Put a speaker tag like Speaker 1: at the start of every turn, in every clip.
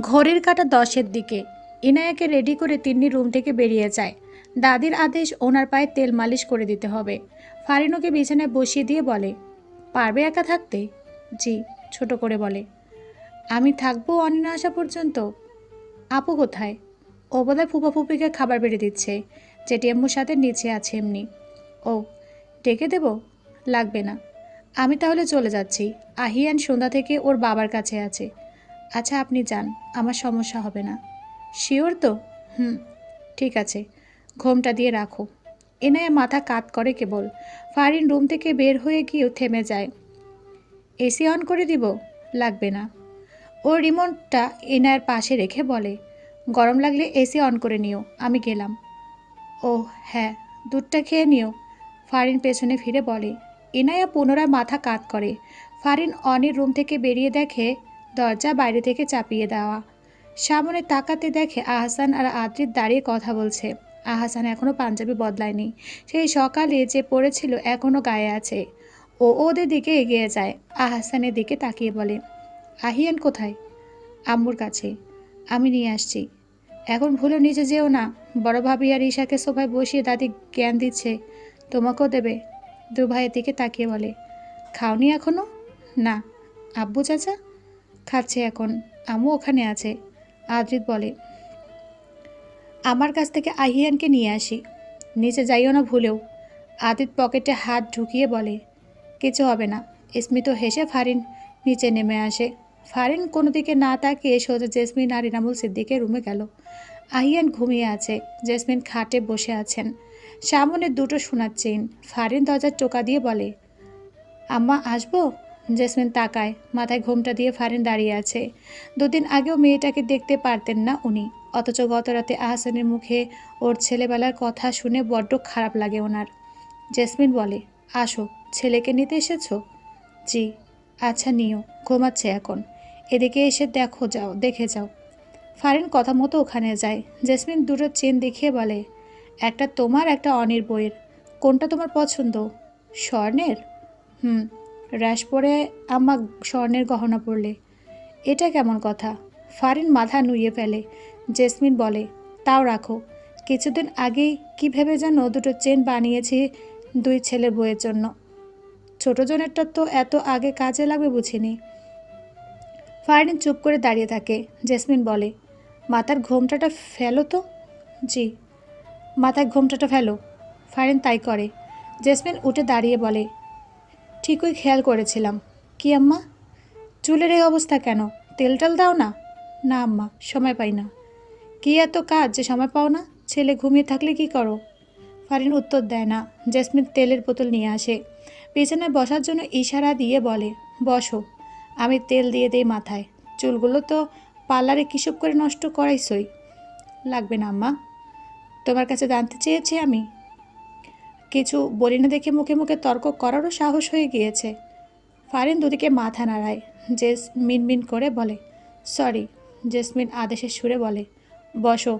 Speaker 1: ঘড়ির কাটা দশের দিকে। ইনায়াকে রেডি করে তিন্নি রুম থেকে বেরিয়ে যায়। দাদির আদেশ ওনার পায়ে তেল মালিশ করে দিতে হবে। ফারিনুকে বিছানায় বসিয়ে দিয়ে বলে, পারবে একা থাকতে? জি, ছোট করে বলে। আমি থাকব অনিন আসা পর্যন্ত? আপু কোথায়? ও বোধহয় ফুপা ফুপিকে খাবার বেড়ে দিচ্ছে। যেটি আম্মুর সাথে নিচে আছে এমনি। ও, ডেকে দেব? লাগবে না। আমি তাহলে চলে যাচ্ছি। আহিয়ান সন্ধ্যা থেকে ওর বাবার কাছে আছে। আচ্ছা আপনি যান, আমার সমস্যা হবে না। শিওর তো? হুম, ঠিক আছে, ঘোমটা দিয়ে রাখো। এনায়া মাথা কাত করে কেবল। ফারিন রুম থেকে বের হয়ে গিয়েও থেমে যায়। এসি অন করে দিব? লাগবে না। ও রিমোটটা এনায়ের পাশে রেখে বলে, গরম লাগলে এসি অন করে নিও, আমি গেলাম। ও হ্যাঁ দুধটা খেয়ে নিও। ফারিন পেছনে ফিরে বলে। ইনায়া পুনরায় মাথা কাত করে। ফারিন অনির রুম থেকে বেরিয়ে দেখে দরজা বাইরে থেকে চাপিয়ে দেওয়া। সামনে তাকাতে দেখে আহসান আর আদ্রিত দাঁড়িয়ে কথা বলছে। আহসান এখনও পাঞ্জাবি বদলায়নি। সেই সকালে যে পড়েছিল এখনও গায়ে আছে। ও ওদের দিকে এগিয়ে যায়। আহসানের দিকে তাকিয়ে বলে, আহিয়ান কোথায়? আম্মুর কাছে। আমি নিয়ে আসছি। এখন ভুলেও নিচে যেও না। বড় ভাবি আর ঈশাকে সোফায় বসিয়ে দাদি জ্ঞান দিচ্ছে। তোমাকেও দেবে। দু ভাইয়ের দিকে তাকিয়ে বলে, খাওনি এখনও? না। আব্বু চাচা? খাচ্ছে এখন। আম্মু ওখানে আছে। আদ্রিত বলে, আমার কাছ থেকে আহিয়ানকে নিয়ে আসি। নিচে যাইও না ভুলেও। আদিত পকেটে হাত ঢুকিয়ে বলে, কিছু হবে না। স্মিত হেসে ফারিন নিচে নেমে আসে। ফারিন কোনো দিকে না তাকিয়ে সোজা জেসমিন আর ইনামুল সিদ্দিকের রুমে গেল। আহিয়ান ঘুমিয়ে আছে। জেসমিন খাটে বসে আছেন। সামনে দুটো সোনার চেইন। ফারিন দরজার টোকা দিয়ে বলে, আম্মা, আসব? জেসমিন তাকায়, মাথায় ঘোমটা দিয়ে ফারেন দাঁড়িয়ে আছে। দুদিন আগেও মেয়েটাকে দেখতে পারতেন না উনি। অথচ গত রাতে আহসানের মুখে ওর ছেলেবেলার কথা শুনে বড্ড খারাপ লাগে ওনার। জেসমিন বলে, আসো, ছেলেকে নিতে এসেছ? জি আচ্ছা নিও, ঘুমাচ্ছে এখন। এদিকে এসে দেখো যাও, দেখে যাও। ফারিন কথা মতো ওখানে যায়। জেসমিন দুটো চেন দেখিয়ে বলে, একটা তোমার, একটা অনির বইয়ের। কোনটা তোমার পছন্দ? স্বর্ণের? হুম র্যাশ পরে আম্মা স্বর্ণের গহনা পরলে, এটা কেমন কথা? ফারিন মাথা নুইয়ে ফেলে। জেসমিন বলে, তাও রাখো। কিছুদিন আগেই কী ভেবে যেন দুটো চেন বানিয়েছি দুই ছেলের বইয়ের জন্য। ছোটো জনেরটা তো এত আগে কাজে লাগবে বুঝিনি। ফারিন চুপ করে দাঁড়িয়ে থাকে। জেসমিন বলে, মাথার ঘোমটাটা ফেলো তো? জি। মাথায় ঘোমটাটা ফেলো? ফারিন তাই করে। জেসমিন উঠে দাঁড়িয়ে বলে ঠিকই খেয়াল করেছিলাম। কি আম্মা? চুলের এই অবস্থা কেন? তেল টাল দাও না? না আম্মা, সময় পাই না। কি এত কাজ যে সময় পাও না? ছেলে ঘুমিয়ে থাকলে কি করো? ফারিন উত্তর দেয় না। জেসমিন তেলের বোতল নিয়ে আসে। বিছানায় বসার জন্য ইশারা দিয়ে বলে, বসো। আমি তেল দিয়ে দেই মাথায়। চুলগুলো তো পার্লারে কিসব করে নষ্ট করাইছই লাগবে না আম্মা। তোমার কাছে জানতে চেয়েছি আমি। কিছু বলি না দেখে মুখে মুখে তর্ক করারও সাহস হয়ে গিয়েছে। ফারিন দুদিকে মাথা নাড়ায়। জেস মিনমিন করে বলে, সরি, জেসমিন আদেশের সুরে বলে, বসো।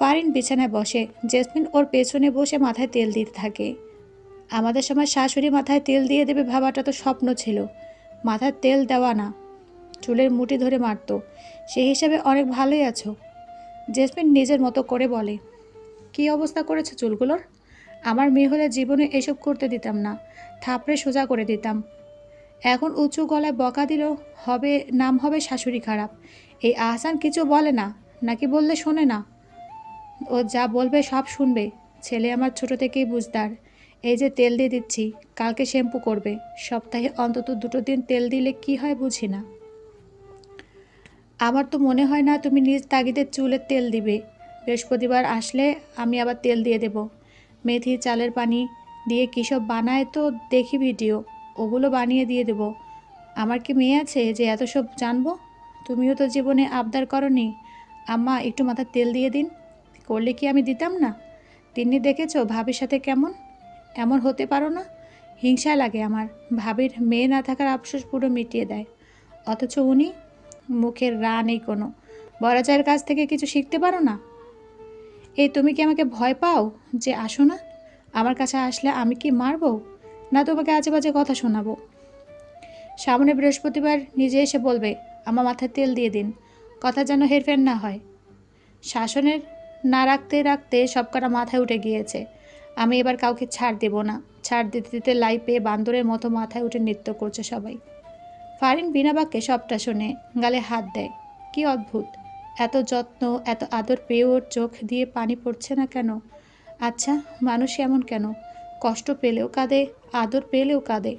Speaker 1: ফারিন বিছানায় বসে। জেসমিন ওর পেছনে বসে মাথায় তেল দিতে থাকে। আমাদের সময় শাশুড়ি মাথায় তেল দিয়ে দেবে ভাবাটা তো স্বপ্ন ছিল। মাথায় তেল দেওয়া না, চুলের মুঠি ধরে মারতো। সেই হিসাবে অনেক ভালোই আছো। জেসমিন নিজের মতো করে বলে, কী অবস্থা করেছে চুলগুলোর? আমার মেয়ে হলে জীবনে এসব করতে দিতাম না, থাপড়ে সোজা করে দিতাম। এখন উঁচু গলায় বকা দিলেও হবে, নাম হবে শাশুড়ি খারাপ। এই আহসান কিছু বলে না, নাকি বললে শোনে না? ও যা বলবে সব শুনবে, ছেলে আমার ছোট থেকেই বুঝদার। এই যে তেল দিয়ে দিচ্ছি, কালকে শ্যাম্পু করবে। সপ্তাহে অন্তত দুটো দিন তেল দিলে কি হয় বুঝি না। আমার তো মনে হয় না তুমি নিজ তাগিদের চুলের তেল দিবে। বৃহস্পতিবার আসলে আমি আবার তেল দিয়ে দেব। মেথি চালের পানি দিয়ে কী সব বানায় তো দেখি ভিডিও। ওগুলো বানিয়ে দিয়ে দেব। আমার কি মেয়ে আছে যে এত সব জানব? তুমিও তো জীবনে আবদার করনি। আম্মা, একটু মাথার তেল দিয়ে দিন। করলে কি আমি দিতাম না? তিন্নি দেখেছ ভাবির সাথে কেমন? এমন হতে পারো না। হিংসা লাগে আমার। ভাবির মেয়ে না থাকার আফসোস পুরো মিটিয়ে দেয়। অথচ উনি মুখের রা নেই কোনো। বড়াচার কাছ থেকে কিছু শিখতে পারো না? এই তুমি কি আমাকে ভয় পাও যে আসো না? আমার কাছে আসলে আমি কি মারবো? না তোমাকে আজে বাজে কথা শোনাবো। সামনে বৃহস্পতিবার নিজে এসে বলবে, আমার মাথায় তেল দিয়ে দিন। কথা যেন হেরফের না হয়। শাসনের না রাখতে রাখতে সবকটা মাথায় উঠে গিয়েছে। আমি এবার কাউকে ছাড় দেব না। ছাড় দিতে দিতে লাই পেয়ে বান্দরের মতো মাথায় উঠে নৃত্য করছে সবাই। ফারিন বিনা বাক্যে সবটা শোনে, গালে হাত দেয়। কি অদ্ভুত! এত যত্ন, এত আদর পেয়ে ওর চোখ দিয়ে পানি পড়ছে না কেন? আচ্ছা মানুষ এমন কেন? কষ্ট পেলেও কাঁদে, আদর পেলেও কাঁদে।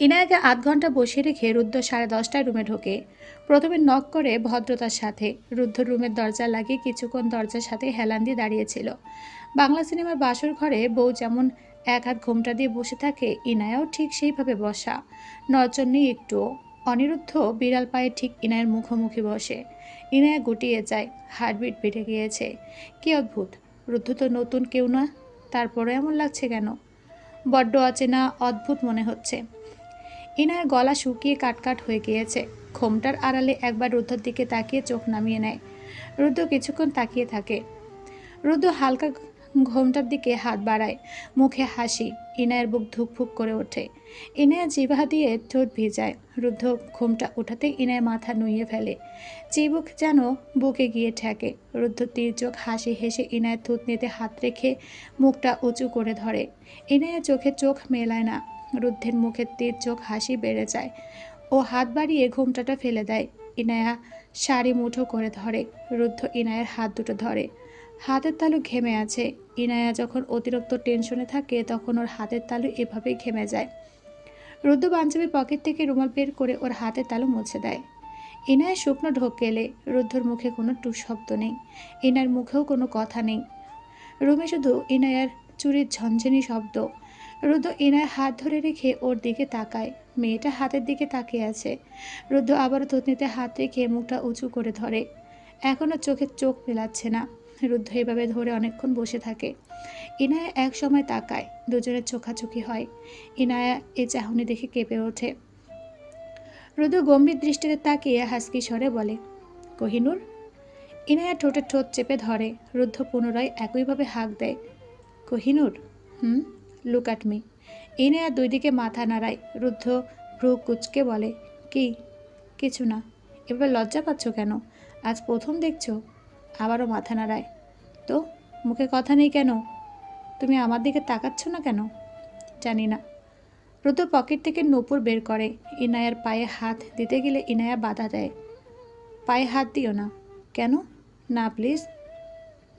Speaker 1: ইনায়াকে আধ ঘণ্টা বসিয়ে রেখে রুদ্র সাড়ে দশটায় রুমে ঢোকে। প্রথমে নক করে ভদ্রতার সাথে, রুদ্ধ রুমের দরজা লাগিয়ে কিছুক্ষণ দরজার সাথে হেলান দিয়ে দাঁড়িয়েছিল। বাংলা সিনেমার বাসর ঘরে বউ যেমন এক হাত ঘোমটা দিয়ে বসে থাকে, ইনায়াও ঠিক সেইভাবে বসা। নজর নেই একটুও। অনিরুদ্ধ বিড়াল পায়ে ঠিক ইনায়ের মুখোমুখি বসে। ইনায়া গুটিয়ে যায়, হার্টবিট বেড়ে গিয়েছে। কি অদ্ভুত, রুদ্ধ তো নতুন কেউ না তারপরে এমন লাগছে কেন? বড্ড অচেনা, অদ্ভুত মনে হচ্ছে। ইনায়ের গলা শুকিয়ে কাটকাট হয়ে গিয়েছে। ঘোমটার আড়ালে একবার রুদ্ধর দিকে তাকিয়ে চোখ নামিয়ে নেয়। রুদ্র কিছুক্ষণ তাকিয়ে থাকে। রুদ্র হালকা ঘোমটার দিকে হাত বাড়ায়, মুখে হাসি, ইনায়ের বুক ধুকফুক করে ওঠে। ইনায়া জিভা দিয়ে ঠোঁট ভিজায়, রুদ্ধ ঘোমটা ওঠাতে ইনায় মাথা নুইয়ে ফেলে। চিবুক যেন বুকে গিয়ে ঠেকে, রুদ্ধ তীর চোখ হাসি হেসে ইনায়ের থুতনিতে হাত রেখে মুখটা উঁচু করে ধরে। ইনায়া চোখে চোখ মেলায় না, রুদ্ধের মুখের তীর চোখ হাসি বেড়ে যায়। ও হাত বাড়িয়ে ঘোমটাটা ফেলে দেয়। ইনায়া শাড়ি মুঠো করে ধরে, রুদ্ধ ইনায়ের হাত দুটো ধরে। হাতের তালু ঘেমে আছে। ইনায়া যখন অতিরিক্ত টেনশনে থাকে, তখন ওর হাতের তালু এভাবেই ঘেমে যায়। রুদ্র পাঞ্জাবির পকেট থেকে রুমাল বের করে ওর হাতের তালু মুছে দেয়। ইনায়া শুকনো ঢোক গেলে রুদ্ধর মুখে কোনো টু শব্দ নেই। ইনার মুখেও কোনো কথা নেই। রুমে শুধু ইনায়ার চুরির ঝনঝনি শব্দ। রুদ্র ইনায় হাত ধরে রেখে ওর দিকে তাকায়। মেয়েটা হাতের দিকে তাকিয়ে আছে। রুদ্র আবারও থুতনিতে হাত রেখে মুখটা উঁচু করে ধরে। এখনও চোখে চোখ মেলাচ্ছে না। রুদ্ধ এভাবে ধরে অনেকক্ষণ বসে থাকে। ইনায়া এক সময় তাকায়, দুজনের চোখাচোখি হয়। ইনায়া এই চাহনি দেখে কেঁপে ওঠে। রুদ্র গম্ভীর দৃষ্টিতে তাকিয়ে হাসকি স্বরে বলে, কোহিনুর? ইনায়া ঠোঁটে ঠোঁট চেপে ধরে। রুদ্ধ পুনরায় একইভাবে হাঁক দেয়, Kohinoor? Hmm look me Inaya দুই দিকে মাথা নাড়ায়। রুদ্ধ ভ্রু কুচকে বলে, কি? কিছু না। এবার লজ্জা পাচ্ছ কেন? আজ প্রথম দেখছ? আবারও মাথা নাড়ায়। তো? মুখে কথা নেই কেন? তুমি আমার দিকে তাকাচ্ছ না কেন? জানি না। রুদ্র পকেট থেকে নূপুর বের করে। ইনায়ার পায়ে হাত দিতে গেলে ইনায়া বাধা দেয়। পায়ে হাত দিও না। কেন? না, প্লিজ।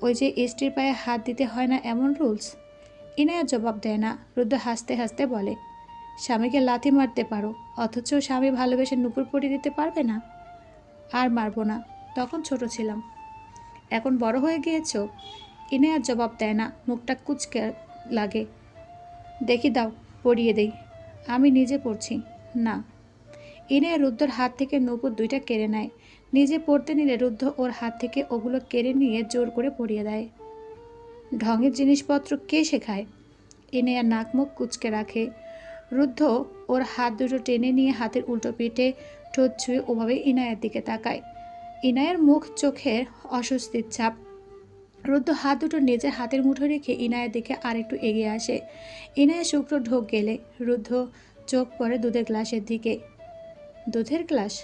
Speaker 1: ওই যে স্ত্রীর পায়ে হাত দিতে হয় না এমন রুলস? ইনায়া জবাব দেয় না। রুদ্র হাসতে হাসতে বলে, স্বামীকে লাথি মারতে পারো, অথচ স্বামী ভালোবেসে নুপুর পরিয়ে দিতে পারবে না? আর মারবো না। তখন ছোট ছিলাম। এখন বড় হয়ে গিয়েছ? গিয়েছো আর জবাব দেয় না, মুখটা কুচকে লাগে। দেখি দাও, পরিয়ে দেই। আমি নিজে পড়ছি। না। ইনায়া রুদ্ধর হাত থেকে নূপুর দুইটা কেড়ে নেয়। নিজে পড়তে নিলে রুদ্ধ ওর হাত থেকে ওগুলো কেড়ে নিয়ে জোর করে পরিয়ে দেয়। ঢঙের জিনিসপত্র কে শেখায়? ইনায়া নাক মুখ কুচকে রাখে। রুদ্ধ ওর হাত দুটো টেনে নিয়ে হাতের উল্টো পিঠে ঠোঁট ছুঁয়ে ওভাবে ইনায়ার দিকে তাকায়। ইনায়ের মুখ, চোখের অস্বস্তির ছাপ। রুদ্ধ হাত দুটো নিজের হাতের মুঠো রেখে ইনায়ের দিকে আরেকটু এগিয়ে আসে। ইনায়ের শুক্র ঢোক গেলে রুদ্ধ চোখ পড়ে দুধের গ্লাসের দিকে। দুধের গ্লাস?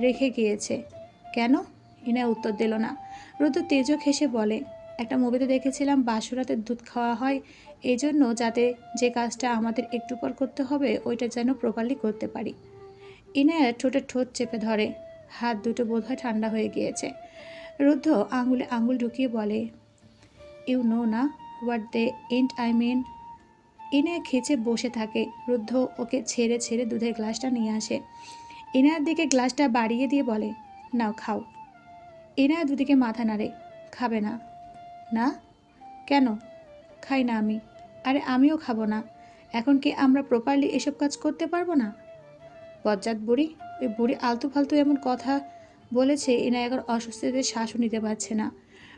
Speaker 1: রেখে গিয়েছে। কেন? ইনায় উত্তর দিল না। রুদ্র তেজক খেসে বলে, একটা মুভিতে দেখেছিলাম বাসুরাতে দুধ খাওয়া হয়। এই জন্য যাতে যে কাজটা আমাদের একটু পর করতে হবে, ওইটা যেন প্রপারলি করতে পারি। ইনায়া ঠোঁটে ঠোঁট চেপে ধরে। হাত দুটো বোধহয় ঠান্ডা হয়ে গিয়েছে। রুদ্ধ আঙুলে আঙুল ঢুকিয়ে বলে ইউ নো না what they and I mean Inaya খেচে বসে থাকে। রুদ্ধ ওকে ছেড়ে ছেড়ে দুধের গ্লাসটা নিয়ে আসে। ইনায়ার দিকে গ্লাসটা বাড়িয়ে দিয়ে বলে, নাও খাও। ইনায়া দুদিকে মাথা নাড়ে, খাবে না। না? কেন? খাই না আমি। আরে আমিও খাব না। এখন কি আমরা প্রপারলি এসব কাজ করতে পারব না? বজ্জাত বুড়ি ওই বুড়ি আলতু ফালতু এমন কথা বলেছে এখন অস্বস্তিতে শ্বাসও নিতে পারছে না।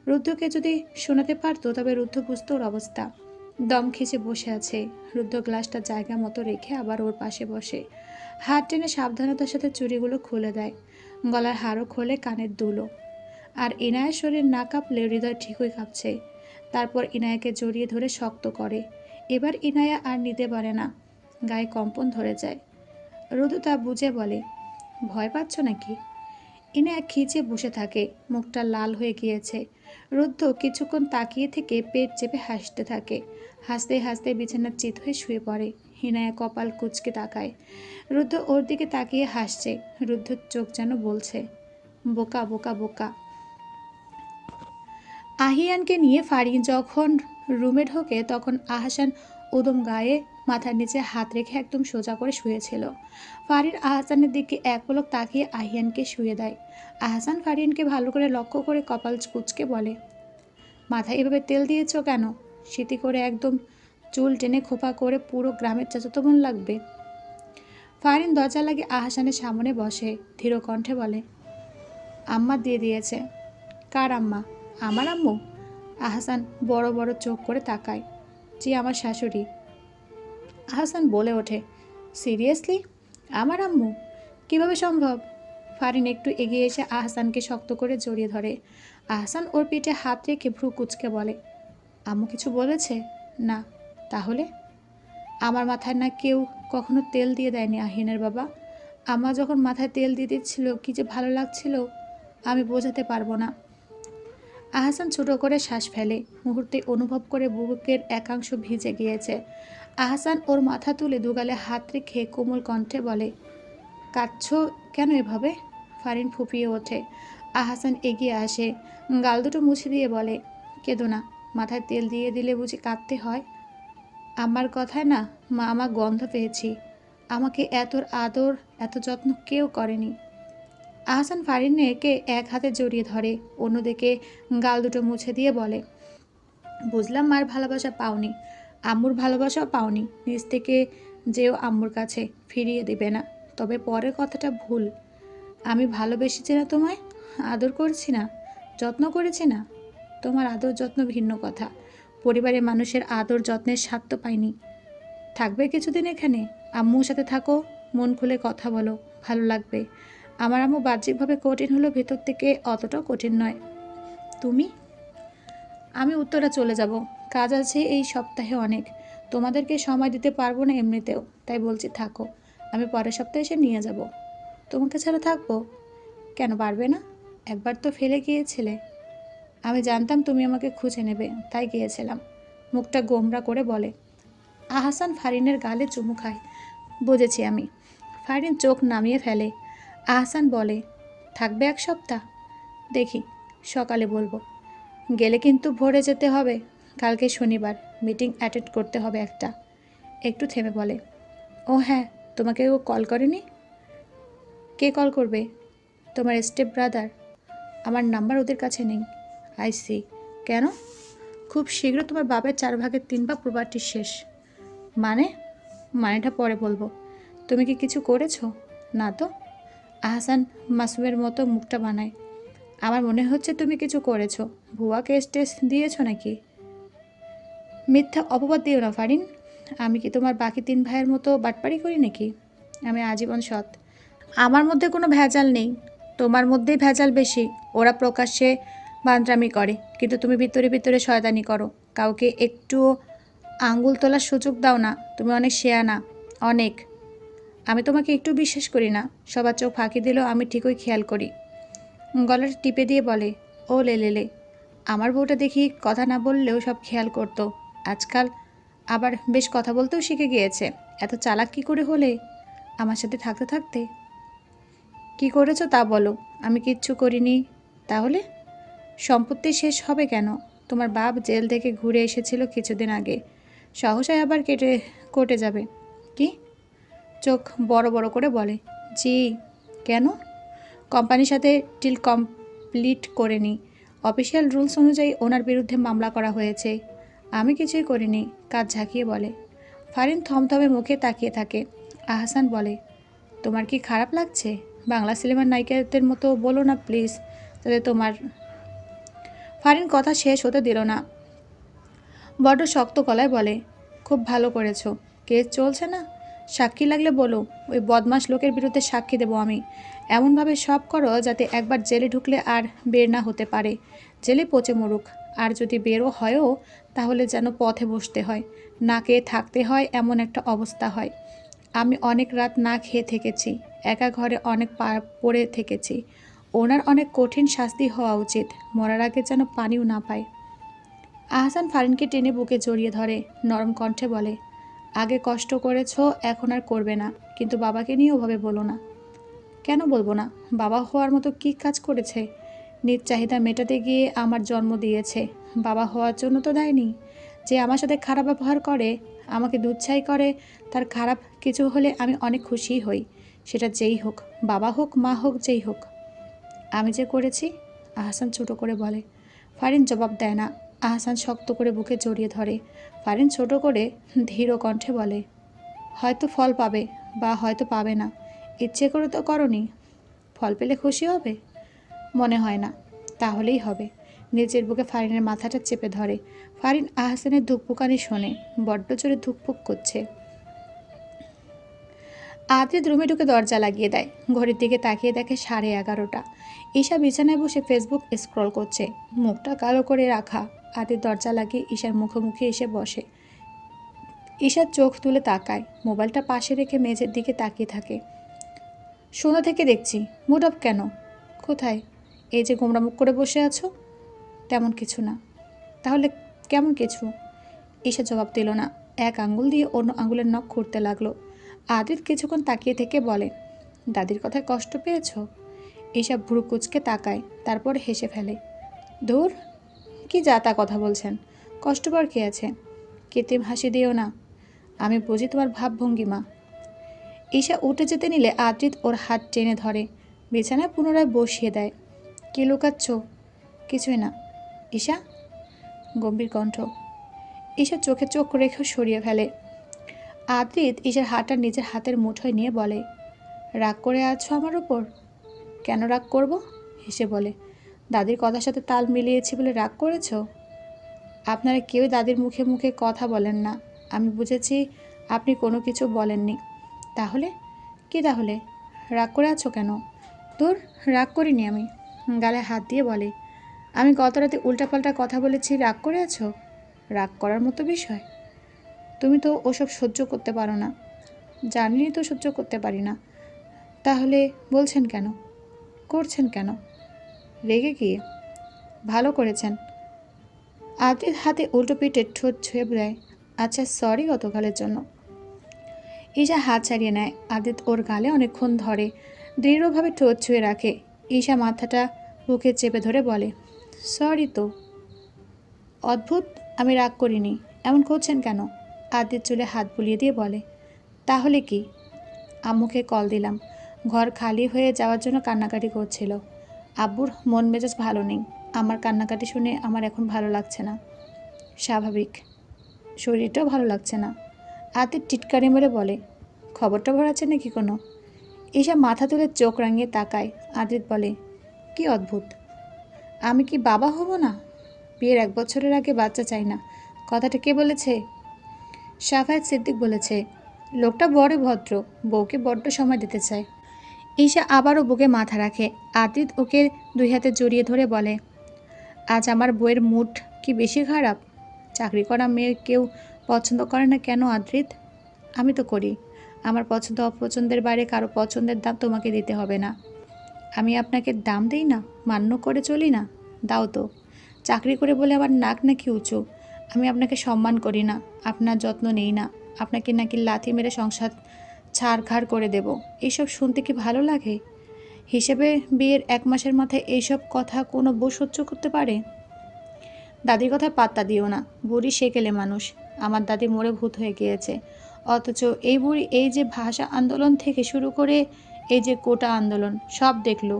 Speaker 1: রুদ্ধকে যদি শোনাতে পারতো, তবে রুদ্ধ বুঝতো ওর অবস্থা। দম খেঁচে বসে আছে। রুদ্ধ গ্লাসটা জায়গা মতো রেখে আবার ওর পাশে বসে। হাত টেনে সাবধানতার সাথে চুড়িগুলো খুলে দেয়। গলার হাড়ও খোলে, কানের দুলো আর ইনায়ের শরীর না কাঁপলে হৃদয় ঠিকই কাঁপছে। তারপর ইনায়াকে জড়িয়ে ধরে শক্ত করে। এবার ইনায়া আর নিতে পারে না। গায়ে কম্পন ধরে যায়। রুদু তা বুঝে বলে ভয় পাচ্ছ নাকি? ইনায়া খিচে বসে থাকে, মুখটা লাল হয়ে গিয়েছে। রুদ্ধ কিছুক্ষণ তাকিয়ে থেকে পেট চেপে হাসতে থাকে। হাসতে হাসতে বিছানার চিত হয়ে শুয়ে পড়ে। হিনায়া কপাল কুচকে তাকায়। রুদ্ধ ওর দিকে তাকিয়ে হাসছে। রুদ্ধর চোখ যেন বলছে, বোকা বোকা বোকা। আহিয়ানকে নিয়ে ফারি যখন রুমে ঢোকে, তখন আহসান উদম গায়ে মাথার নিচে হাত রেখে একদম সোজা করে শুয়েছিল। ফারির আহসানের দিকে এক পলক তাকিয়ে আহিয়ানকে শুয়ে দেয়। আহসান ফারিয়ানকে ভালো করে লক্ষ্য করে কপাল কুচকে বলে, মাথায় এভাবে তেল দিয়েছ কেন? শীতি করে একদম চুল টেনে খোপা করে পুরো গ্রামের চাচাতো বোন লাগবে। ফারিন দরজা লাগে আহসানের সামনে বসে, ধীর কণ্ঠে বলে, আম্মা দিয়ে দিয়েছে। কার আম্মা? আমার আম্মু। আহসান বড় বড় চোখ করে তাকায়, জি, আমার শাশুড়ি। আহসান বলে ওঠে, সিরিয়াসলি? আমার আম্মু? কীভাবে সম্ভব? ফারিন একটু এগিয়ে এসে আহসানকে শক্ত করে জড়িয়ে ধরে। আহসান ওর পিঠে হাত রেখে ভ্রু কুচকে বলে, আম্মু কিছু বলেছে? না, তাহলে? আমার মাথায় না কেউ কখনো তেল দিয়ে দেয়নি, আহিনের বাবা। আমা যখন মাথায় তেল দিয়ে দিচ্ছিল, কি যে ভালো লাগছিল, আমি বোঝাতে পারব না। আহসান ছোট করে শ্বাস ফেলে, মুহূর্তে অনুভব করে বুকের একাংশ ভিজে গিয়েছে। আহসান ওর মাথা তুলে দুগালে হাত রেখে কোমল কণ্ঠে বলে, কাঁদছ কেন এভাবে? ফারিন ফুপিয়ে ওঠে। আহসান এগিয়ে আসে, গাল দুটো মুছে দিয়ে বলে, কেঁদো না, মাথায় তেল দিয়ে দিলে বুঝি কাঁদতে হয়? আমার কথায় না, মা আমার গন্ধ পেয়েছি। আমাকে এত আদর, এত যত্ন কেউ করেনি। আহসান ফারিনকে এক হাতে জড়িয়ে ধরে, অন্যদিকে গাল দুটো মুছে দিয়ে বলে, বুঝলাম মার ভালোবাসা পাওনি। আম্মুর ভালোবাসাও পাওনি। নিজ থেকে যেও আম্মুর কাছে ফিরিয়ে দিবে না। তবে পরের কথাটা ভুল। আমি ভালোবেসেছি না তোমায়? আদর করছি না? যত্ন করেছি না? তোমার আদর যত্ন ভিন্ন কথা। পরিবারের মানুষের আদর যত্নের স্বার্থ পাইনি। থাকবে কিছুদিন এখানে? আম্মুর সাথে থাকো, মন খুলে কথা বলো, ভালো লাগবে। আমার আম্মু বাহ্যিকভাবে কঠিন হলো ভেতর থেকে অতটাও কঠিন নয়। তুমি? আমি উত্তরা চলে যাব। কাজ আছে এই সপ্তাহে অনেক। তোমাদেরকে সময় দিতে পারব না এমনিতেও, তাই বলছি থাকো। আমি পরের সপ্তাহে এসে নিয়ে যাব। তোমাকে ছাড়া থাকব? কেন, পারবে না? একবার তো ফেলে গিয়েছিলে। আমি জানতাম তুমি আমাকে খুঁজে নেবে, তাই গিয়েছিলাম। মুখটা গোমরা করে বলে আহসান ফারিনের গালে চুমু খায়। বুঝেছি আমি। ফারিন চোখ নামিয়ে ফেলে। আহসান বলে, থাকবে এক সপ্তাহ? দেখি, সকালে বলব, গেলে কিন্তু ভোরে যেতে হবে। কালকে শনিবার মিটিং অ্যাটেন্ড করতে হবে একটা। একটু থেমে বলে, ও হ্যাঁ তোমাকে ও কল করেনি? কে কল করবে? তোমার স্টেপ ব্রাদার। আমার নাম্বার ওদের কাছে নেই। I see. কেন? খুব শীঘ্র তোমার বাবার চার ভাগের তিন ভাগ প্রপার্টি শেষ। মানে? মানেটা পরে বলব। তুমি কি কিছু করেছ? না তো। আহসান মাসুমের মতো মুখটা বানায়, আমার মনে হচ্ছে তুমি কিছু করেছ। ভুয়া কেস টেস্ট দিয়েছ নাকি? মিথ্যা অপবাদ দিও না, ফারিন। আমি কি তোমার বাকি তিন ভাইয়ের মতো বাটপাড়ি করি নাকি? আমি আজীবন সৎ। আমার মধ্যে কোনো ভেজাল নেই। তোমার মধ্যেই ভেজাল বেশি। ওরা প্রকাশ্যে বান্দ্রামি করে, কিন্তু তুমি ভিতরে ভিতরে শয়তানি করো। কাউকে একটুও আঙ্গুল তোলার সুযোগ দাও না। তুমি অনেক শেয়ানা, অনেক। আমি তোমাকে একটু বিশ্বাস করি না। সবার চোখ ফাঁকি দিলেও আমি ঠিকই খেয়াল করি। গলাটা টিপে দিয়ে বলে, ও লে লে লে আমার বউটা দেখি কথা না বললেও সব খেয়াল করতো। আজকাল আবার বেশ কথা বলতেও শিখে গিয়েছে। এত চালাক কী করে হলে? আমার সাথে থাকতে থাকতে? কি করেছ তা বলো, আমি কিচ্ছু করিনি। তাহলে? সম্পত্তি শেষ হবে কেন? তোমার বাপ জেল থেকে ঘুরে এসেছিল কিছুদিন আগে। সহসায় আবার কেটে, কোটে যাবে। কি? চোখ বড় বড় করে বলে। জি, কেন? কোম্পানির সাথে ডিল কমপ্লিট করে নি অফিসিয়াল রুলস অনুযায়ী ওনার বিরুদ্ধে মামলা করা হয়েছে। আমি কিছুই করিনি কাজ ঝাঁকিয়ে বলে। ফারিন থমথমে মুখে তাকিয়ে থাকে। আহসান বলে, তোমার কি খারাপ লাগছে? বাংলা সিনেমার নায়িকাদের মতো বলো না প্লিজ, তাতে তোমার ফারিন কথা শেষ হতে দিল না। বড্ড শক্ত গলায় বলে, খুব ভালো করেছ। কেস চলছে না? সাক্ষী লাগলে বলো, ওই বদমাস লোকের বিরুদ্ধে সাক্ষী দেবো আমি। এমনভাবে সব করো যাতে একবার জেলে ঢুকলে আর বের না হতে পারে। জেলে পচে মরুক। আর যদি বেরো হয়ও, তাহলে যেন পথে বসতে হয়। না খেয়ে থাকতে হয় এমন একটা অবস্থা হয়। আমি অনেক রাত না খেয়ে থেকেছি। একা ঘরে অনেক পড়ে থেকেছি। ওনার অনেক কঠিন শাস্তি হওয়া উচিত। মরার আগে যেন পানিও না পায়। আহসান ফারিনকে টেনে বুকে জড়িয়ে ধরে, নরম কণ্ঠে বলে, আগে কষ্ট করেছ, এখন আর করবে না। কিন্তু বাবাকে নিয়ে ওভাবে বলো না। কেন বলব না? বাবা হওয়ার মতো কী কাজ করেছে? নিজ চাহিদা মেটাতে গিয়ে আমার জন্ম দিয়েছে। বাবা হওয়ার জন্য তো দেয়নি। যে আমার সাথে খারাপ ব্যবহার করে, আমাকে দুচ্ছাই করে, তার খারাপ কিছু হলে আমি অনেক খুশি হই। সেটা যেই হোক, বাবা হোক, মা হোক, যেই হোক। আমি যে করেছি, আহসান ছোট করে বলে। ফারিন জবাব দেয় না। আহসান শক্ত করে বুকে জড়িয়ে ধরে। ফারিন ছোট করে ধীর কণ্ঠে বলে, হয়তো ফল পাবে বা হয়তো পাবে না। ইচ্ছে করে তো করনি। ফল পেলে খুশি হবে? মনে হয় না। তাহলেই হবে। নিজের বুকে ফারিনের মাথাটা চেপে ধরে। ফারিন আহসানের ধুকপুকানি শোনে, বড্ড জোরে ধুকপুক করছে। আদ্রিত রুমে ঢুকে দরজা লাগিয়ে দেয়। ঘড়ির দিকে তাকিয়ে দেখে সাড়ে এগারোটা। ঈশা বিছানায় বসে ফেসবুক স্ক্রল করছে। মুখটা কালো করে রাখা। আদির দরজা লাগিয়ে ঈশার মুখোমুখি এসে বসে। ঈশার চোখ তুলে তাকায়। মোবাইলটা পাশে রেখে মেঝের দিকে তাকিয়ে থাকে। শোনা থেকে দেখছি। মুড অফ কেন? কোথায়? এই যে গোমরা মুখ করে বসে আছো? তেমন কিছু না। তাহলে কেমন কিছু? ঈশা জবাব দিল না। এক আঙ্গুল দিয়ে অন্য আঙ্গুলের নখ খুঁড়তে লাগল। আদিত কিছুক্ষণ তাকিয়ে থেকে বলে, দাদির কথায় কষ্ট পেয়েছ? ঈশা ভুরু কুচকে তাকায়, তারপর হেসে ফেলে ধুর কি যা তা কথা বলছেন? কষ্ট পাওয়ার কে আছে? কৃত্রিম হাসি দিও না। আমি বুঝি তোমার ভাবভঙ্গিমা ঈশা উঠে যেতে নিলে আদ্রিত ওর হাত টেনে ধরে, বিছানায় পুনরায় বসিয়ে দেয়। কি লুকাচ্ছ? কিছুই না। ঈশা? গম্ভীর কণ্ঠ। ঈশা চোখে চোখ রেখেও সরিয়ে ফেলে। আদ্রিত ঈশার হাতটা নিজের হাতের মুঠোয় নিয়ে বলে, রাগ করে আছো আমার উপর? কেন রাগ করব? হেসে বলে, দাদির কথার সাথে তাল মিলিয়েছি বলে রাগ করেছ? আপনারা কেউ দাদির মুখে মুখে কথা বলেন না। আমি বুঝেছি আপনি কোনো কিছু বলেননি। তাহলে? কি তাহলে? রাগ করে আছো কেন? দূর, রাগ করিনি আমি। গালে হাত দিয়ে বলে, আমি গত রাতে উল্টাপাল্টা কথা বলেছি, রাগ করে আছো রাগ করার মতো বিষয়? তুমি তো ওসব সহ্য করতে পারো না। জানিনি তো সহ্য করতে পারি না। তাহলে বলছেন কেন? করছেন কেন? রেগে গিয়ে। ভালো করেছেন। আদির হাতে উল্টো পিঠে ঠোঁট ছুঁয়ে দেয় আচ্ছা সরি গতকালের জন্য। ঈশা হাত ছাড়িয়ে নেয়। আদিত ওর গালে অনেকক্ষণ ধরে দৃঢ়ভাবে ঠোঁট ছুঁয়ে রাখে। ঈশা মাথাটা বুকে চেপে ধরে বলে, সরি তো। অদ্ভুত, আমি রাগ করিনি। এমন করছেন কেন? আদিত চুলে হাত বুলিয়ে দিয়ে বলে, তাহলে কি? আম্মুকে কল দিলাম। ঘর খালি হয়ে যাওয়ার জন্য কান্নাকাটি করছিল। আব্বুর মন মেজাজ ভালো নেই। আমার কান্নাকাটি শুনে আমার এখন ভালো লাগছে না। স্বাভাবিক। শরীরটাও ভালো লাগছে না। আদিত টিটকারি মেরে বলে, খবরটা ভরাচ্ছে নাকি কোনো? ঈশা মাথা তুলে চোখ রাঙিয়ে তাকায়। আদিত বলে, কি অদ্ভুত। আমি কি বাবা হব না? বিয়ের এক বছরের আগে বাচ্চা চাই না। কথাটা কে বলেছে? সাফায়াত সিদ্দিক বলেছে, লোকটা বড় ভদ্র, বউকে বড্ড সময় দিতে চায়। ঈশা আবারও বুকে মাথা রাখে। আদিত ওকে দুই হাতে জড়িয়ে ধরে বলে, আজ আমার বইয়ের মুড কি বেশি খারাপ? চাকরি করা মেয়ে কেউ পছন্দ করে না কেন আদ্রিত? আমি তো করি। আমার পছন্দ অপছন্দের বাইরে কারও পছন্দের দাম তোমাকে দিতে হবে না। আমি আপনাকে দাম দিই না, মান্য করে চলি না? দাও তো। চাকরি করে বলে আমার নাক নাকি উঁচু? আমি আপনাকে সম্মান করি না, আপনার যত্ন নেই না। আপনাকে নাকি লাথি মেরে সংসার ছাড়খাড় করে দেব। এইসব শুনতে কি ভালো লাগে? হিসেবে বিয়ের এক মাসের মাথায় এইসব কথা কোনো বউ সহ্য করতে পারে? দাদির কথায় পাত্তা দিও না, বুড়ি সেকেলে মানুষ। আমার দাদি মরে ভূত হয়ে গিয়েছে। অথচ এই বুড়ি এই যে ভাষা আন্দোলন থেকে শুরু করে এই যে কোটা আন্দোলন, সব দেখল।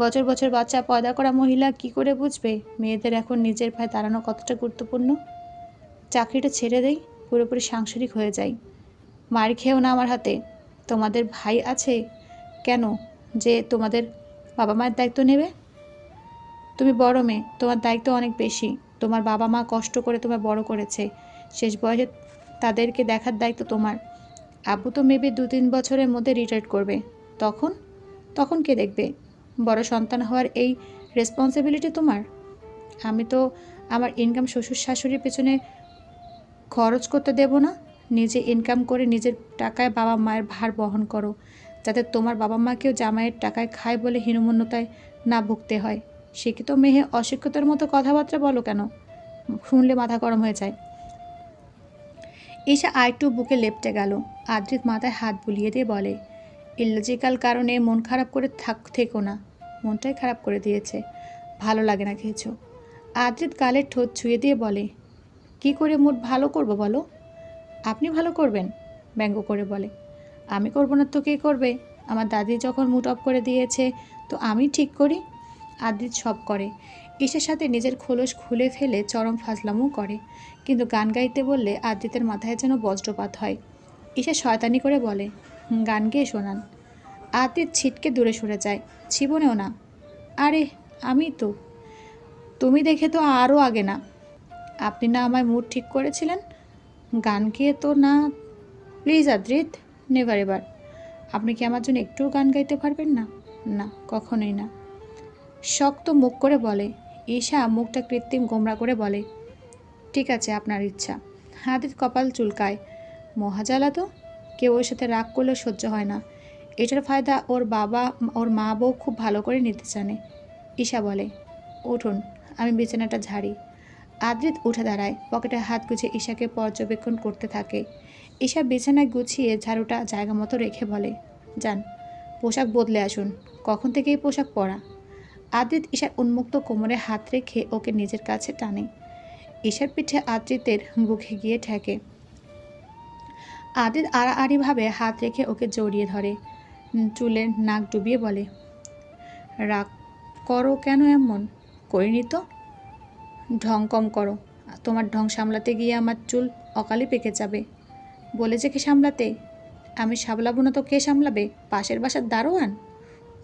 Speaker 1: বছর বছর বাচ্চা পয়দা করা মহিলা কি করে বুঝবে? মেয়েদের এখন নিজের পায়ে দাঁড়ানো কতটা গুরুত্বপূর্ণ? চাকরিটা ছেড়ে দেই, পুরোপুরি সাংসারিক হয়ে যাই। মার খেয়েও না আমার হাতে। তোমাদের ভাই আছে? কেন? যে তোমাদের বাবা মায়ের দায়িত্ব নেবে? তুমি বড় মেয়ে, তোমার দায়িত্ব অনেক বেশি। তোমার বাবা মা কষ্ট করে তোমায় বড় করেছে। শেষ বয়সে তাদেরকে দেখার দায়িত্ব তোমার। আব্বু তো মেবি দু তিন বছরের মধ্যে রিটায়ার করবে। তখন? তখন কে দেখবে? বড় সন্তান হওয়ার এই রেসপন্সিবিলিটি তোমার? আমি তো আমার ইনকাম শ্বশুর শাশুড়ির পেছনে খরচ করতে দেব না। নিজে ইনকাম করে নিজের টাকায় বাবা মায়ের ভার বহন করো, যাতে তোমার বাবা মাকেও জামাইয়ের টাকায় খায় বলে হীনমন্যতায় না ভুগতে হয়। শিক্ষিত মেহে অশিক্ষিতর মতো কথাবার্তা বলো কেন? শুনলে মাথা গরম হয়ে যায়। ঈশা আরেকটু বুকে লেপটে গেল। আদ্রিত মাথায় হাত বুলিয়ে দিয়ে বলে ইলজিক্যাল কারণে মন খারাপ করে থাক থেকো না। মনটাই খারাপ করে দিয়েছে। ভালো লাগে না কিছু আদ্রিত গালের ঠোঁট ছুঁয়ে দিয়ে বলে কি করে মুড ভালো করব বলো? আপনি ভালো করবেন ব্যঙ্গ করে বলে। আমি করব না তো কে করবে? আমার দাদি যখন মুড অফ করে দিয়েছে তো আমি ঠিক করি? আদ্রিত সব করে। ঈশার সাথে নিজের খোলস খুলে ফেলে চরম ফাজলামও করে। কিন্তু গান গাইতে বললে আদ্রিতের মাথায় যেন বজ্রপাত হয়। ঈশা শয়তানি করে বলে "হুম, গান গেয়ে শোনান। আদ্রিত ছিটকে দূরে সরে যায়। জীবনেও না। আরে, আমি তো। তুমি দেখে তো আরও আগে না। আপনি না আমার মুড ঠিক করেছিলেন? গান গেয়ে তো না। প্লিজ আদ্রিত, নেভার এবার। আপনি কি আমার জন্য একটুও গান গাইতে পারবেন না? না, কখনোই না। শক্ত মুখ করে বলে। ঈশা মুখটা কৃত্রিম গোমরা করে বলে। ঠিক আছে, আপনার ইচ্ছা। হাতের কপাল চুলকায়। মহাজালা তো? কেউ ওর সাথে রাগ করলেও সহ্য হয় না। এটার ফায়দা ওর বাবা, ওর মা বউ খুব ভালো করে নিতে জানে। ঈশা বলে, উঠুন, আমি বিছানাটা ঝাড়ি। আদ্রিত উঠে দাঁড়ায়, পকেটে হাত গুছিয়ে ঈশাকে পর্যবেক্ষণ করতে থাকে। ঈশা বিছানায় গুছিয়ে ঝাড়ুটা জায়গা মতো রেখে বলে, যান, পোশাক বদলে আসুন। কখন থেকে এই পোশাক পরা? আদ্রিত ঈশার উন্মুক্ত কোমরে হাত রেখে ওকে নিজের কাছে টানে। ঈশার পিঠে আদ্রিতের বুকে গিয়ে ঠেকে। আদিত আড়াআড়িভাবে হাত রেখে ওকে জড়িয়ে ধরে চুলে নাক ডুবিয়ে বলে, রাগ করো কেন এমন? করিনি তো। ঢং কম করো। তোমার ঢং সামলাতে গিয়ে আমার চুল অকালে পেকে যাবে। বলেছে কি সামলাতে? আমি সামলাবো না তো কে সামলাবে? পাশের বাসার দারোয়ান?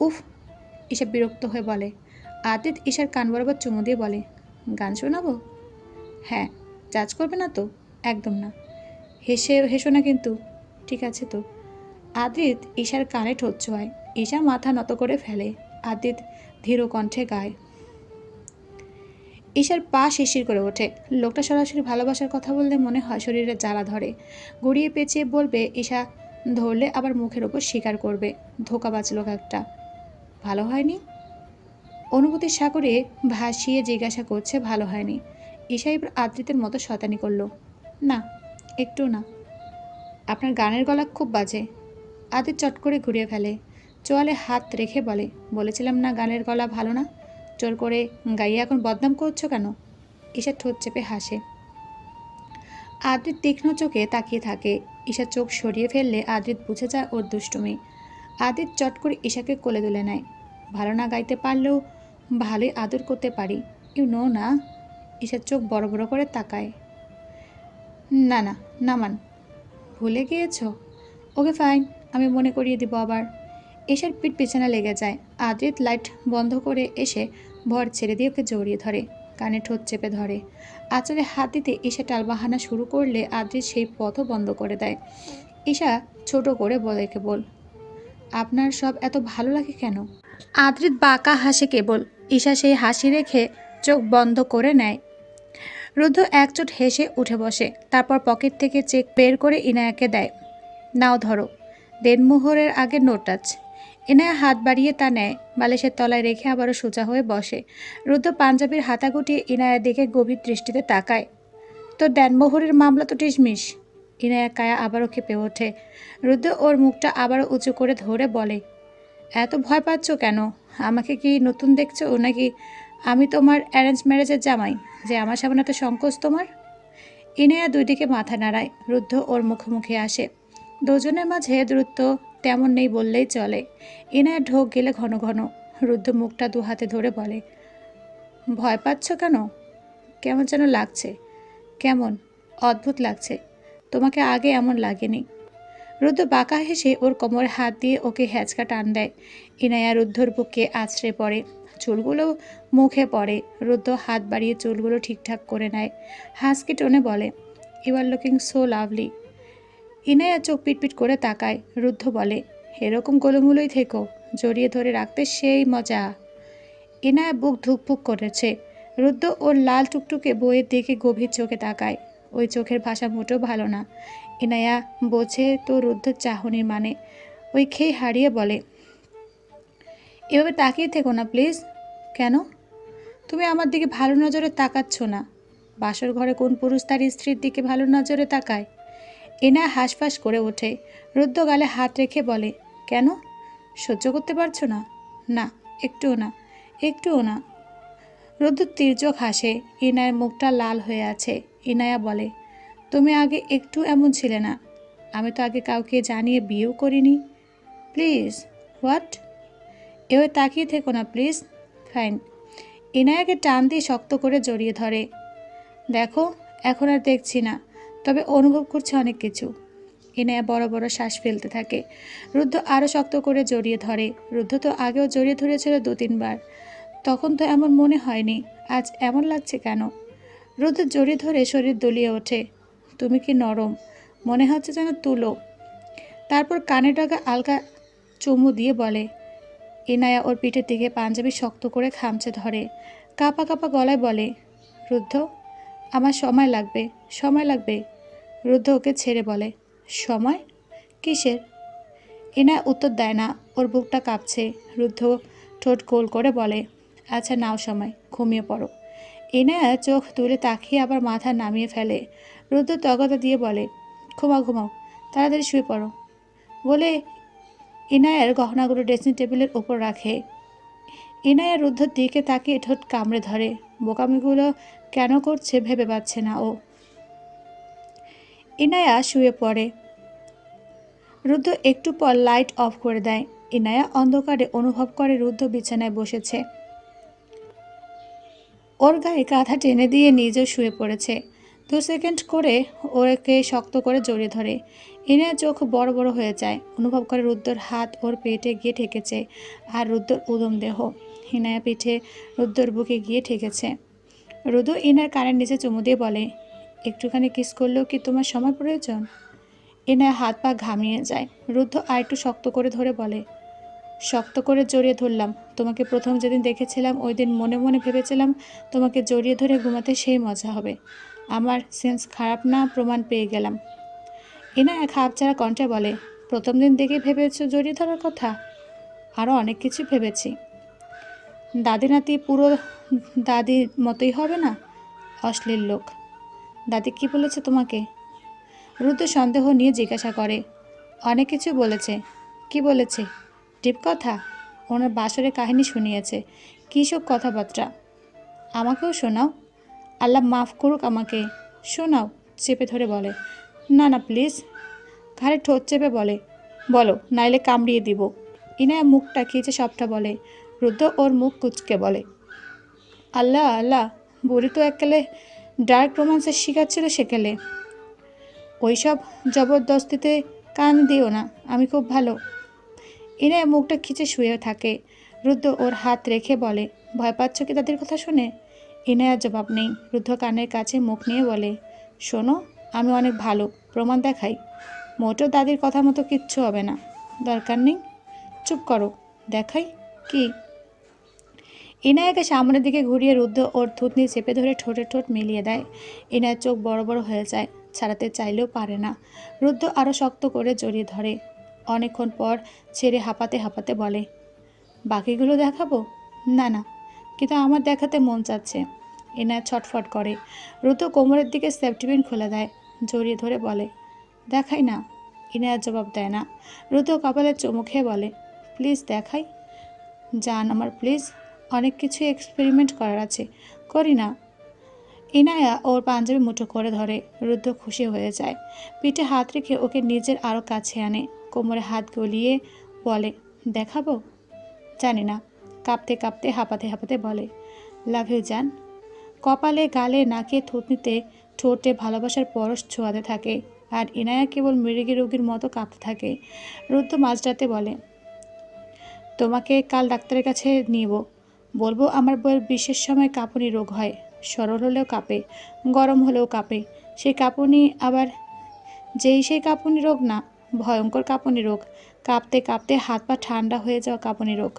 Speaker 1: উফ ঈশা বিরক্ত হয়ে বলে। আদিত ঈশার কান বরাবর চুমু দিয়ে বলে, গান শোনাবো? হ্যাঁ জাজ করবে না তো? একদম না। হেসে হেসো না কিন্তু। ঠিক আছে তো। আদিত ঈশার কানে ঠোঁট ছোঁয়ায় ঈশা মাথা নত করে ফেলে। আদিত ধীর কণ্ঠে গায়। ঈশার পা শিশির করে ওঠে। লোকটা সরাসরি ভালোবাসার কথা বললে মনে হয় শরীরে জ্বালা ধরে। গড়িয়ে পেঁচিয়ে বলবে, ঈশা, ধরলে আবার মুখের ওপর স্বীকার করবে। ধোকা বাঁচল একটা ভালো হয়নি? অনুভূতির সাগরে ভাসিয়ে জিজ্ঞাসা করছে, ভালো হয়নি। ঈশা এবার আদ্রিতের মতো শতানি করল। না একটু না। আপনার গানের গলা খুব বাজে। আদিত চট করে ঘুরিয়ে ফেলে। চোয়ালে হাত রেখে বলে, বলেছিলাম না গানের গলা ভালো না? জোর করে গাইয়ে এখন বদনাম করছ কেন? ঈশা ঠোঁট চেপে হাসে। আদ্রিত তীক্ষ্ণ চোখে তাকিয়ে থাকে। ঈশা চোখ সরিয়ে ফেললে আদ্রিত বুঝে যায় ওর দুষ্টুমি। আদিত চট করে ঈশাকে কোলে তুলে নেয়। ভালো না গাইতে পারলেও ভালোই আদর করতে পারি। ইউ নো না? ঈশার চোখ বড় বড় করে তাকায়। না না নামান ভুলে গিয়েছো? ওকে ফাইন আমি মনে করিয়ে দিব আবার। এসার পিঠ পিছনে লেগে যায়। আদ্রিত লাইট বন্ধ করে এসে ভর ছেড়ে দিয়ে ওকে জড়িয়ে ধরে, কানে ঠোঁট চেপে ধরে। আঁচলে হাত দিতে ঈশা টালবাহানা শুরু করলে আদ্রিত সেই পথও বন্ধ করে দেয়। ঈশা ছোট করে বলে কেবল আপনার সব এত ভালো লাগে কেন? আদ্রিত বাঁকা হাসে কেবল। ঈশা সেই হাসি রেখে চোখ বন্ধ করে নেয় রুদ্ধ একচোট হেসে উঠে বসে, তারপর পকেট থেকে চেক বের করে ইনায়াকে দেয়। নাও ধরো, দেনমোহরের আগে নোটাচ ইনায়া হাত বাড়িয়ে তা নেয়, বালিশের তলায় রেখে আবারও সোজা হয়ে বসে। রুদ্ধ পাঞ্জাবির হাতা গুটিয়ে ইনায়া দেখে গভীর দৃষ্টিতে তাকায়। তো দেনমোহরের মামলা তো টিসমিস। ইনায়া কায়া আবারও কেঁপে ওঠে। রুদ্ধ ওর মুখটা আবারও উঁচু করে ধরে বলে, এত ভয় পাচ্ছ কেন? আমাকে কি নতুন দেখছ নাকি আমি তোমার অ্যারেঞ্জ ম্যারেজের জামাই, যে আমার সামনে এত সংকোচ তোমার? ইনেয়া দুই দিকে মাথা নাড়ায়, রুদ্ধ ওর মুখোমুখি আসে। দুজনের মাঝে দূরত্ব তেমন নেই বললেই চলে। ইনায়া ঢোক গেলে ঘন ঘন, রুদ্ধ মুখটা দু হাতে ধরে বলে, ভয় পাচ্ছ কেন? কেমন যেন লাগছে, কেমন? অদ্ভুত লাগছে। তোমাকে আগে এমন লাগেনি। রুদ্ধ বাঁকা হেসে ওর কোমরে হাত দিয়ে ওকে হ্যাচকা টান দেয়। ইনায়া রুদ্ধর বুকে আছড়ে পড়ে। চুলগুলো মুখে পড়ে। রুদ্ধ হাত বাড়িয়ে চুলগুলো ঠিকঠাক করে নেয়। হাসকি টোনে বলে you are looking so lovely Inaya চোখ পিটপিট করে তাকায়। রুদ্ধ বলে, এরকম গোলুমুলোই থেকো। জড়িয়ে ধরে রাখতে সেই মজা। ইনায়া বুক ধুকপুক করেছে। রুদ্ধ ওর লাল টুকটুকে বইয়ের দিকে গভীর চোখে তাকায়। ওই চোখের ভাষা মোটেও ভালো না। ইনায়া বোঝে তো রুদ্ধ চাহনির মানে। ওই খেয়ে হারিয়ে বলে, এভাবে তাকিয়ে থেকো না, প্লিজ। কেন? তুমি আমার দিকে ভালো নজরে তাকাচ্ছ না। বাসর ঘরে কোন পুরুষ তার স্ত্রীর দিকে ভালো নজরে তাকায়? এনা হাঁসফাঁস করে ওঠে। রুদ্ধ গালে হাত রেখে বলে, কেন? সহ্য করতে পারছ না? না, একটুও না একটুও না। রুদ্র তীর্যক হাসে। ইনায়ের মুখটা লাল হয়ে আছে। ইনায়া বলে তুমি আগে একটু এমন ছিলে না। আমি তো আগে কাউকে জানিয়ে বিয়েও করিনি। Please, what? এবার তাকিয়ে থেকো না, প্লিজ। ফাইন। ইনায়াকে টান দিয়ে শক্ত করে জড়িয়ে ধরে। দেখো, এখন আর দেখছি না, তবে অনুভব করছে অনেক কিছু। ইনায়া বড় বড় শ্বাস ফেলতে থাকে। রুদ্ধ আরও শক্ত করে জড়িয়ে ধরে। রুদ্ধ তো আগেও জড়িয়ে ধরেছিল দু তিনবার তখন তো এমন মনে হয়নি, আজ এমন লাগছে কেন? রুদ্ধ জড়িয়ে ধরে শরীর দলিয়ে ওঠে। তুমি কি নরম? মনে হচ্ছে যেন তুলো। তারপর কানে ডাকা আলগা চুমু দিয়ে বলে ইনায়া ওর পিঠের দিকে পাঞ্জাবি শক্ত করে খামচে ধরে, কাপা কাপা গলায় বলে, রুদ্ধ, আমার সময় লাগবে সময় লাগবে। রুদ্ধ ওকে ছেড়ে বলে, সময়? কিসের? ইনায়া উত্তর দেয় না, ওর বুকটা কাঁপছে। রুদ্ধ ঠোঁট গোল করে বলে আচ্ছা নাও সময়, ঘুমিয়ে পড়ো। ইনায়া চোখ তুলে তাকিয়ে আবার মাথা নামিয়ে ফেলে। রুদ্র তগতা দিয়ে বলে, ঘুমাও ঘুমাও, তাড়াতাড়ি শুয়ে পড়ো। বলে ইনায়ার গহনাগুলো ড্রেসিং টেবিলের ওপর রাখে। ইনায়া রুদ্ধর দিকে তাকিয়ে ঠোঁট কামড়ে ধরে। বোকামিগুলো কেন করছে ভেবে পাচ্ছে না ও। ইনায়া শুয়ে পড়ে। রুদ্র একটু পর লাইট অফ করে দেয়। ইনায়া অন্ধকারে অনুভব করে রুদ্র বিছানায় বসেছে। ওর গায়ে কাঁথা টেনে দিয়ে নিজেও শুয়ে পড়েছে। দু সেকেন্ড করে ওকে শক্ত করে জড়িয়ে ধরে। ইনায়া চোখ বড় বড় হয়ে যায়। অনুভব করে রুদ্রর হাত ওর পেটে গিয়ে ঠেকেছে আর রুদ্রর উদম দেহ। হিনায়া পিঠে রুদ্রর বুকে গিয়ে ঠেকেছে। রুদ্র ইনার কানের নিচে চুমু দিয়ে বলে, একটুখানি কিস করলেও কি তোমার সময় প্রয়োজন? ইনায় হাত পা ঘামিয়ে যায়। রুদ্র আর একটু শক্ত করে ধরে বলে, শক্ত করে জড়িয়ে ধরলাম। তোমাকে প্রথম যেদিন দেখেছিলাম, ওই দিন মনে মনে ভেবেছিলাম তোমাকে জড়িয়ে ধরে ঘুমাতে সেই মজা হবে। আমার সেন্স খারাপ না প্রমাণ পেয়ে গেলাম। এনা এক ছাড়া কণ্ঠে বলে, প্রথম দিন দেখে ভেবেছ জড়িয়ে ধরার কথা? আরও অনেক কিছু ভেবেছি। দাদি নাতি পুরো দাদির মতোই হবে না? অশ্লীল লোক। দাদি কি বলেছে তোমাকে? রুদ্র সন্দেহ নিয়ে জিজ্ঞাসা করে, অনেক কিছু বলেছে। কি বলেছে? টিপ কথা? ওনার বাসরে কাহিনী শুনিয়েছে। কী সব কথাবার্তা? আমাকেও শোনাও। আল্লাহ মাফ করুক আমাকে। শোনাও, চেপে ধরে বলে। না না, প্লিজ। ঘাড়ে ঠোঁট চেপে বলে। বলো, নাইলে কামড়িয়ে দিব। ইনায়া মুখটা খিচে সবটা বলে। রুদ্র ওর মুখ কুচকে বলে। আল্লাহ আল্লাহ, বুড়ি তো এককালে ডার্ক রোমান্সের শিকার ছিল সেকেলে। ওইসব জবরদস্তিতে কান দিও না, আমি খুব ভালো। ইনায়া মুখটা খিচে শুয়ে থাকে। রুদ্র ওর হাত রেখে বলে, ভয় পাচ্ছ কি তাদের কথা শুনে? ইনায়ার জবাব নেই। রুদ্ধ কানের কাছে মুখ নিয়ে বলে, শোনো, আমি অনেক ভালো, প্রমাণ দেখাই। মোটেও দাদির কথা মতো কিচ্ছু হবে না। দরকার নেই। চুপ করো, দেখাই কি? ইনায়াকে সামনের দিকে ঘুরিয়ে রুদ্ধ ওর থুতনি চেপে ধরে ঠোঁটে ঠোঁট মিলিয়ে দেয়। ইনায়ের চোখ বড় বড় হয়ে যায়, ছাড়াতে চাইলেও পারে না। রুদ্ধ আরও শক্ত করে জড়িয়ে ধরে। অনেকক্ষণ পর ছেড়ে হাঁপাতে হাঁপাতে বলে, বাকিগুলো দেখাবো? না না কিন্তু আমার দেখাতে মন চাচ্ছে। এনায় ছটফট করে। রুদ্র কোমরের দিকে সেফটিপিন খুলে দেয়, জড়িয়ে ধরে বলে, দেখাই না। ইনায়ার জবাব দেয় না। রুদ্র কপালে চুমু খেয়ে বলে, প্লিজ দেখাই। যান আমার, প্লিজ। অনেক কিছু এক্সপেরিমেন্ট করার আছে। করি না। ইনায়া ওর পাঞ্জাবি মুঠো করে ধরে। রুদ্র খুশি হয়ে যায়। পিঠে হাত রেখে ওকে নিজের আরও কাছে আনে। কোমরে হাত গলিয়ে বলে, দেখাবো? জানি না। কাঁপতে কাঁপতে, হাঁপাতে হাঁপাতে বলে, লাভ ইউ, জান। কপালে, গালে, নাকে, থুতনিতে ঠোঁটে ভালোবাসার পরশ ছোঁয়াতে থাকে আর ইনায়া কেবল মৃগী রোগীর মতো কাঁপতে থাকে। রুদ্র মাঝরাতে বলে, তোমাকে কাল ডাক্তারের কাছে নিব। বলব আমার বইয়ের বিশেষ সময় কাঁপুনি রোগ হয়। সরল হলেও কাঁপে, গরম হলেও কাঁপে। সেই কাঁপুনি আবার যেই সেই কাঁপুনি রোগ না, ভয়ঙ্কর কাঁপুনি রোগ। কাঁপতে কাঁপতে হাত পা ঠান্ডা হয়ে যাওয়া কাঁপুনি রোগ।